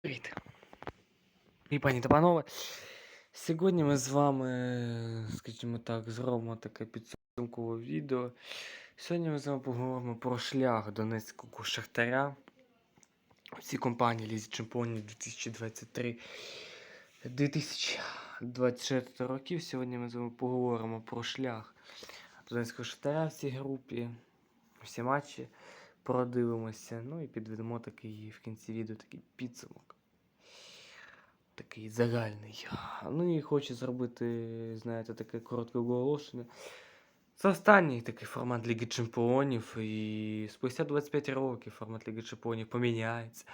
Привіт. І пані та панове. Сьогодні ми з вами, скажімо так, зробимо таке підсумкове відео. Сьогодні ми з вами поговоримо про шлях Донецького Шахтаря в цій компанії Лізі Чемпіонів 2023 2024 років. Сьогодні ми з вами поговоримо про шлях Донецького Шахтаря в цій групі. Всі матчі продивимося. Ну і підведемо такий в кінці відео такий підсумок. Такий загальний. Ну і хочу зробити, знаєте, таке коротке оголошення. Це останній такий формат Ліги Чемпіонів. І спустя 25 років формат Ліги Чемпіонів поміняється.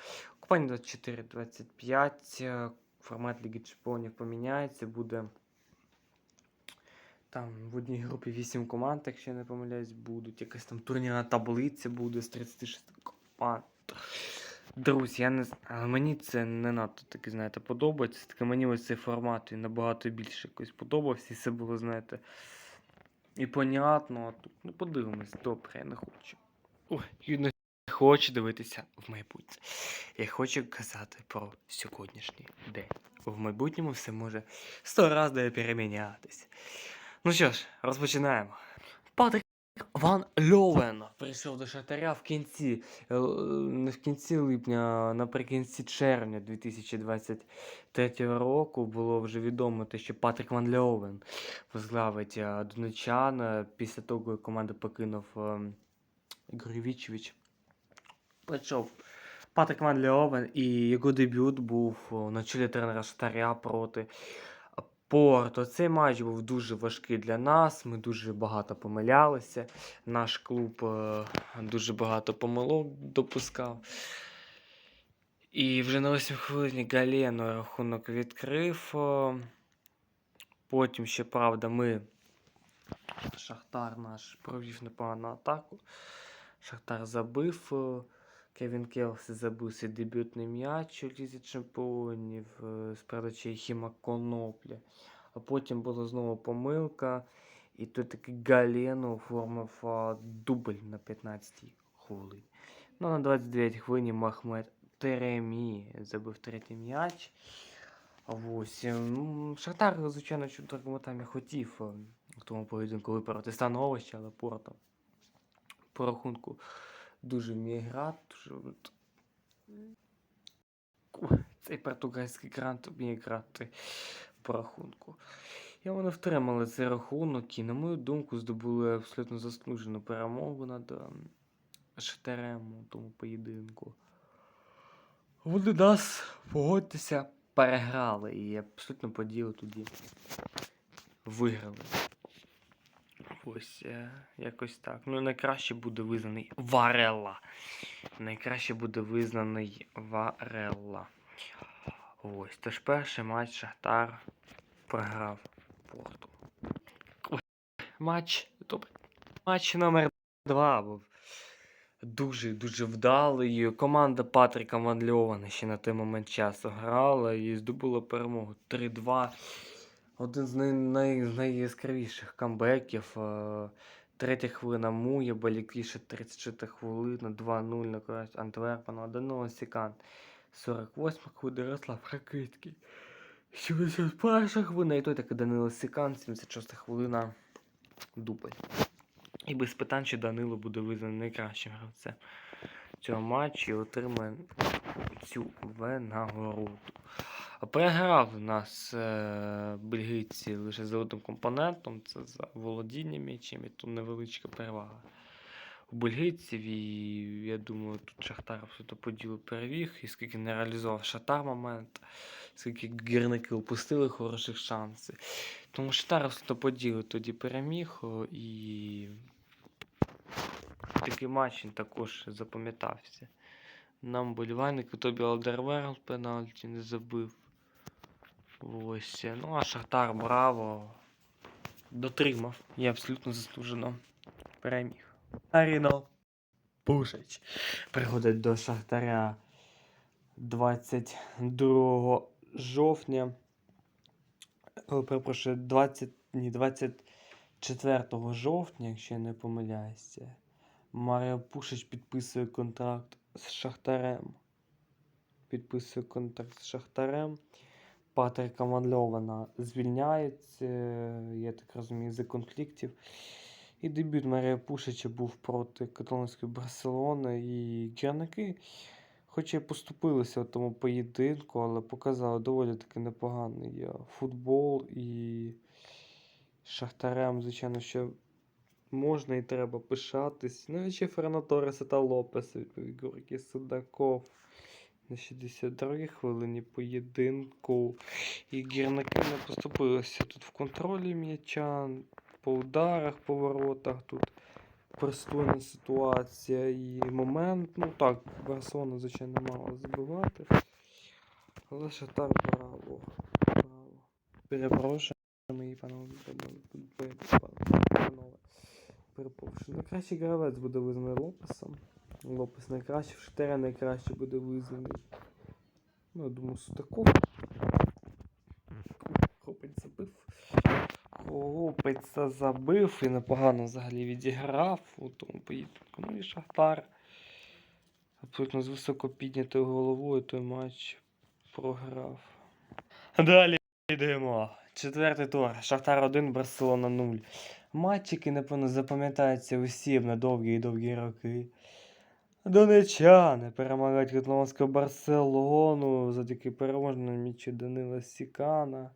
Купання 24-25. Формат Ліги Чемпіонів поміняється. Буде там в одній групі 8 команд, якщо я не помиляюсь, будуть. Якась там турнірна таблиця буде з 36 команд. Друзі, я не з- але мені це не надто таки, знаєте, подобається. Таке мені ось цей формат він набагато більше якось подобався. І все було, знаєте, і понятно. А тут, ну подивимось, добре, я не хочу. Ой, не хочу дивитися в майбутнє. Я хочу казати про сьогоднішній день. В майбутньому все може сто разів перемінятися. Ну що ж, розпочинаємо. Патрик Ван Льовен прийшов до Шахтаря в кінці, е, не в кінці липня, а наприкінці червня 2023 року було вже відомо те, що Патрик Ван Льовен возглавить е, донечан е, після того, як команду покинув е, Прийшов Патрик Ван Льовен, і його дебют був на чолі тренера Шахтаря проти Порто. Цей матч був дуже важкий для нас. Ми дуже багато помилялися. Наш клуб е, дуже багато помилок допускав. І вже на 8 хвилині Галено рахунок відкрив. е. Потім ще, правда, ми. Шахтар наш провів непогану атаку. Шахтар забив. Кевін Келсі забив свій дебютний м'яч у Лізі Чемпіонів е, з передачі Хіма Конопля. А потім була знову помилка. І тут такий Галено оформив дубль на 15-й хвилині. Ну, на 29 хвилині Махмед Теремі забив третій м'яч. Ось. е, ну, Шахтар, звичайно, що другому таймі хотів е, в тому поєдинку виправити становище, але Порто по рахунку дуже вміє грати. Дуже... Цей португальський грант вміє грати по рахунку. І вони втримали цей рахунок і, на мою думку, здобули абсолютно заслужену перемогу над ем, у тому поєдинку. Вони нас, погодьтеся, переграли і абсолютно по тоді виграли. Ось е, якось так. Ну, найкраще буде визнаний Варелла. Найкраще буде визнаний Варелла. Ось. Тож перший матч Шахтар програв Порту. Матч. Добре. Матч номер 2 був дуже-дуже вдалий. Команда Патріка Манльована ще на той момент часу грала і здобула перемогу 3-2. Один з най, най, найяскравіших камбеків. е, Третя хвилина Муя, Баліквіше 34 хвилина, 2-0 на користь Антверпена, Данило Сікан. 48 хвилина Ярослав Ракитський. 71 хвилина, і той таки Данило Сікан, 76 хвилина Дубль. І без питань, що Данило буде визнаний найкращим гравцем цього матчу і отримає цю винагороду. Переграв нас е, бельгійці лише за одним компонентом, це за володіння м'ячем, і тут невеличка перевага у бельгійців. І я думаю, тут Шахтар абсолютно по ділу перевіг, і скільки не реалізував Шахтар момент, скільки гірники упустили хороших шансів. Тому Шахтар абсолютно по ділу тоді переміг, і такий матч він також запам'ятався. Нам болівальник Тобі Алдерверл пенальті не забив. Е, Ну а Шахтар браво. Дотримав. І абсолютно заслужено переміг. Аріно Пушич приходить до Шахтаря 22 жовтня. О, перепрошую, 20, ні, 24 жовтня, якщо я не помиляюся. Маріо Пушич підписує контракт з Шахтарем. підписує контракт з Шахтарем. Патрика Манльована звільняється, я так розумію, за конфліктів. І дебют Марія Пушича був проти каталонської Барселони. І гірники, хоч і поступилися в тому поєдинку, але показали доволі таки непоганий е, футбол. І Шахтарем, звичайно, що можна і треба пишатись. Ну і ще Торреса та Лопеса, Георгій Судаков. На 62-й хвилині поєдинку. І гірники не поступилися тут в контролі м'яча, по ударах, поворотах. Тут пристойна ситуація і момент. Ну так, Барселона, звичайно, мала забивати. Але Шахтар браво. Браво. Перепрошую, мої панове, панове. Перепрошую. Найкращий гравець буде визнаний Лопесом. Лопес найкращий, в Шахтаря найкраще буде визнаний. Ну, я думаю, Судаков. Хлопець забив. Хлопець забив і непогано взагалі відіграв у тому поєдинку. Ну і Шахтар. Абсолютно з високо піднятою головою той матч програв. Далі йдемо. Четвертий тур. Шахтар 1, Барселона 0. Матч, який, напевно, запам'ятається усім на довгі і довгі роки. Донечани перемагають каталонську Барселону завдяки переможному м'ячу Данила Сікана.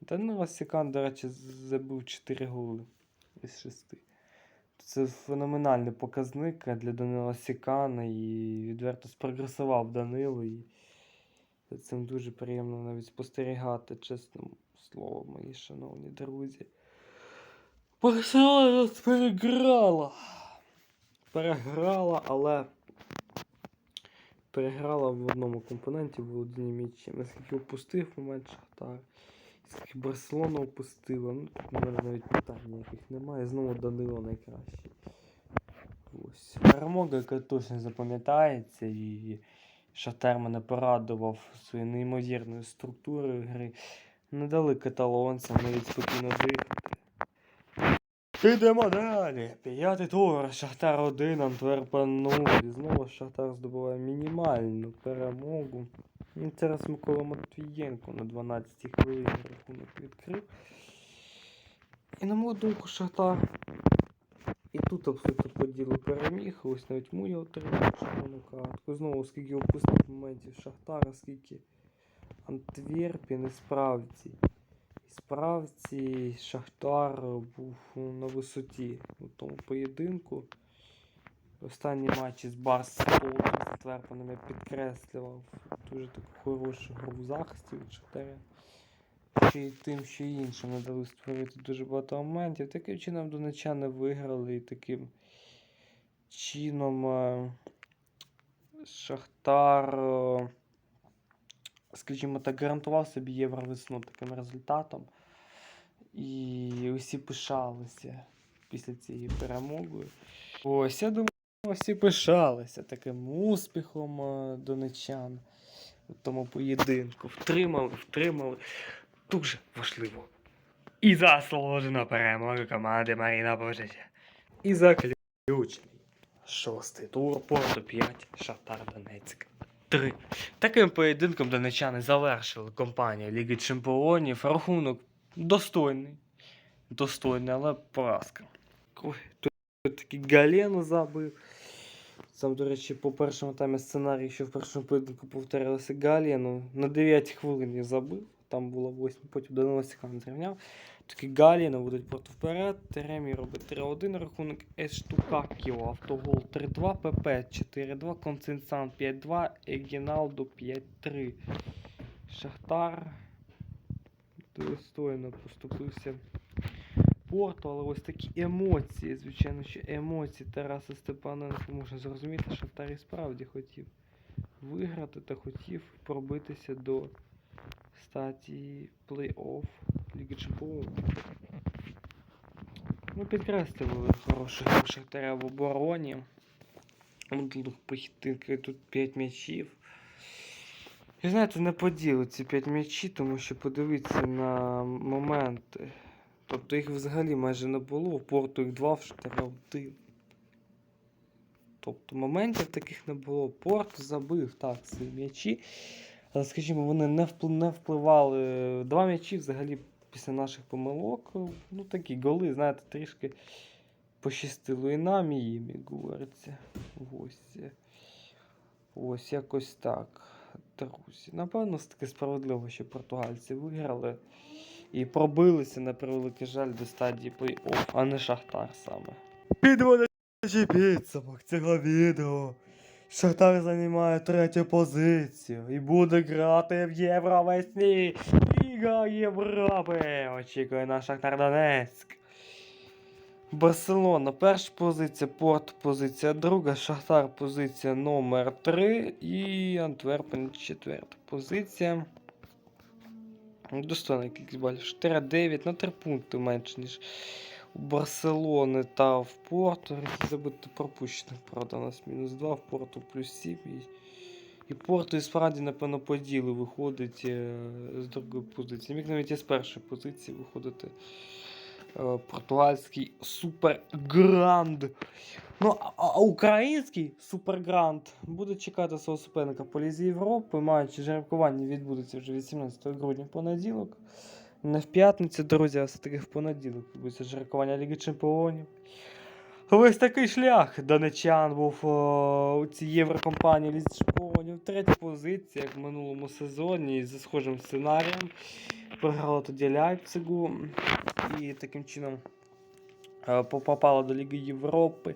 Данила Сікан, до речі, забив 4 голи із 6. Це феноменальний показник для Данила Сікана і відверто спрогресував Данило. І за цим дуже приємно навіть спостерігати, чесне слово, мої шановні друзі. Барселона переграла. Переграла, але переграла в одному компоненті в володінні м'ячем. Наскільки опустив момент Шахтар, скільки Барселона опустила. Ну, тут у мене навіть питань ніяких немає. Знову Данило найкращий. Ось. Перемога, яка точно запам'ятається, і Шахтар мене порадував своєю неймовірною структурою гри. Не дали каталонцям навіть спокійно дихати. Ідемо далі. П'ятий тур. Шахтар 1, Антверпен 0. І знову Шахтар здобуває мінімальну перемогу. І зараз Микола Матвієнко на 12-й хвилині рахунок відкрив. І на мою думку, Шахтар. І тут абсолютно по ділу переміг. Ось навіть Муя отримав червону картку. Знову скільки опустив моментів Шахтара, скільки Антверпі не справді. І справді Шахтар був на висоті у тому поєдинку. Останні матчі з Барселоною з Антверпеном я підкреслював дуже таку хорошу гру в захисті від Шахтаря. Ще й тим, що іншим не дали створити дуже багато моментів. Таким чином донечани виграли і таким чином е, Шахтар, е, скажімо так, гарантував собі євровесну таким результатом. І усі пишалися після цієї перемоги. Ось, я думаю, всі пишалися таким успіхом е, донечан у тому поєдинку. Втримали, втримали. Дуже важливо. І заслужена перемога команди Маріна Божича. І заключений. Шостий тур, Порту 5, Шахтар Донецьк 3. Таким поєдинком донечани завершили компанію Ліги Чемпіонів. Рахунок достойний. Достойний, але поразка. Тут такий Гален забив. Сам, до речі, по першому таймі сценарій, що в першому поєдинку повторилося Галіну. На 9 хвилин я забив. Там було 8, потім Данило Сікан зрівняв. Такий Галіна будуть проти вперед. Теремі робить 3-1 рахунок. Ештукакіо, Автогол 3-2, ПП 4-2, Конценсан 5-2, Егіналдо 5-3. Шахтар достойно поступився Порту, але ось такі емоції, звичайно, що емоції Тараса Степаненка можна зрозуміти, Шахтар і справді хотів виграти та хотів пробитися до стадії плей-офф Ліги Чемпіонів. Ми підкреслювали хорошу Шахтаря в обороні. Тут 5 м'ячів. І знаєте, не поділи ці 5 м'ячі, тому що подивіться на моменти. Тобто їх взагалі майже не було, в порту їх 2, в Шахтаря 1. Тобто моментів таких не було. Порт забив так свої м'ячі. Але, скажімо, вони не впливали. Два м'ячі взагалі після наших помилок. Ну такі голи, знаєте, трішки пощастило і нам, і їм, як говориться. Ось. Ось якось так. Друзі. Напевно, таки справедливо, що португальці виграли і пробилися, на превеликий жаль, до стадії плей-офф, а не Шахтар саме. Підводячи підсумок цього відео. Шахтар займає третю позицію і буде грати в Євровесні. Ліга Європи. Очікує на Шахтар Донецьк. Барселона перша позиція, Порт позиція друга, Шахтар позиція номер 3 і Антверпен четверта позиція. Достойна кількість балів. 4-9 на 3 пункти менше, ніж у Барселони та в Порту. Забути пропущених, правда, у нас мінус 2, в Порту плюс 7. І, і Порту і справді, напевно, по ділу виходить е, з другої позиції. Міг навіть і з першої позиції виходити е, португальський супергранд. Ну, а, український супергранд буде чекати свого суперника по Лізі Європи, маючи жеребкування відбудеться вже 18 грудня в понеділок. Не в п'ятницю, друзі, а все-таки в понеділок відбудеться жеребкування Ліги Чемпіонів. Ось такий шлях донечан був о, у цій єврокомпанії Лізі Чемпіонів. Третя позиція, як в минулому сезоні, за схожим сценарієм. Програла тоді Ляйпцигу і таким чином е, попала до Ліги Європи.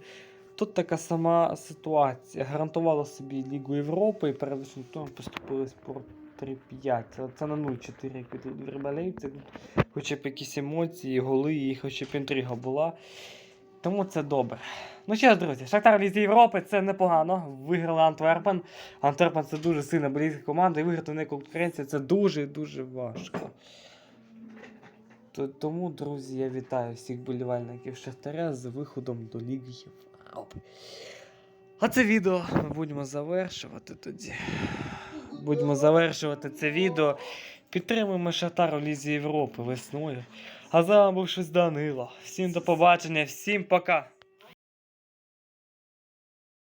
Тут така сама ситуація. Гарантувала собі Лігу Європи і перед цим туром поступились по 3-5. Це- на 0-4, як Хоча б якісь емоції, голи і хоча б інтрига була. Тому це добре. Ну що ж, друзі, Шахтар Лізі Європи це непогано. Виграли Антверпен. Антверпен це дуже сильна болівська команда, і виграти в неї конкуренцію це дуже і дуже важко. Тому, друзі, я вітаю всіх болівальників Шахтаря з виходом до Ліги Європи. А це відео ми будемо завершувати тоді. Будемо завершувати це відео. Підтримуємо Шахтар у Лізі Європи весною. А з вами був щось Данило. Всім до побачення, всім пока!